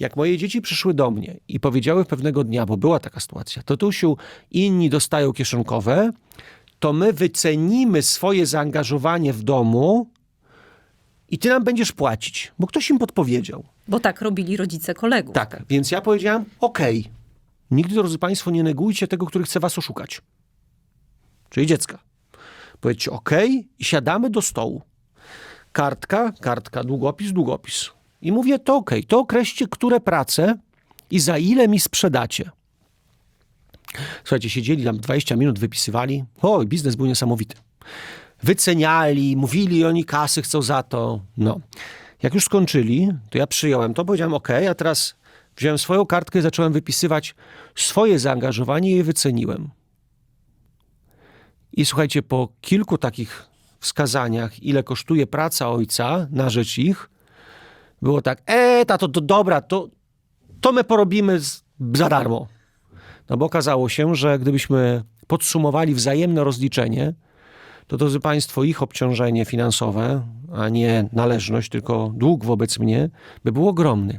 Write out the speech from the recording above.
Jak moje dzieci przyszły do mnie i powiedziały pewnego dnia, bo była taka sytuacja, to Tusiu, inni dostają kieszonkowe, to my wycenimy swoje zaangażowanie w domu i ty nam będziesz płacić, bo ktoś im podpowiedział. Bo tak robili rodzice kolegów. Tak, więc ja powiedziałem, okej, nigdy, drodzy Państwo, nie negujcie tego, który chce was oszukać. Czyli dziecka. Powiedzcie okej i siadamy do stołu. Kartka, kartka, długopis, długopis. I mówię, to okej, to określcie, które prace i za ile mi sprzedacie. Słuchajcie, siedzieli tam 20 minut, wypisywali. O, biznes był niesamowity. Wyceniali, mówili oni kasy chcą za to. No. Jak już skończyli, to ja przyjąłem to, powiedziałem ok, a teraz wziąłem swoją kartkę i zacząłem wypisywać swoje zaangażowanie i je wyceniłem. I słuchajcie, po kilku takich wskazaniach, ile kosztuje praca ojca na rzecz ich, było tak, e, tato, to dobra, to, to my porobimy z, za darmo. No bo okazało się, że gdybyśmy podsumowali wzajemne rozliczenie, to drodzy Państwo, ich obciążenie finansowe, a nie należność, tylko dług wobec mnie, by był ogromny.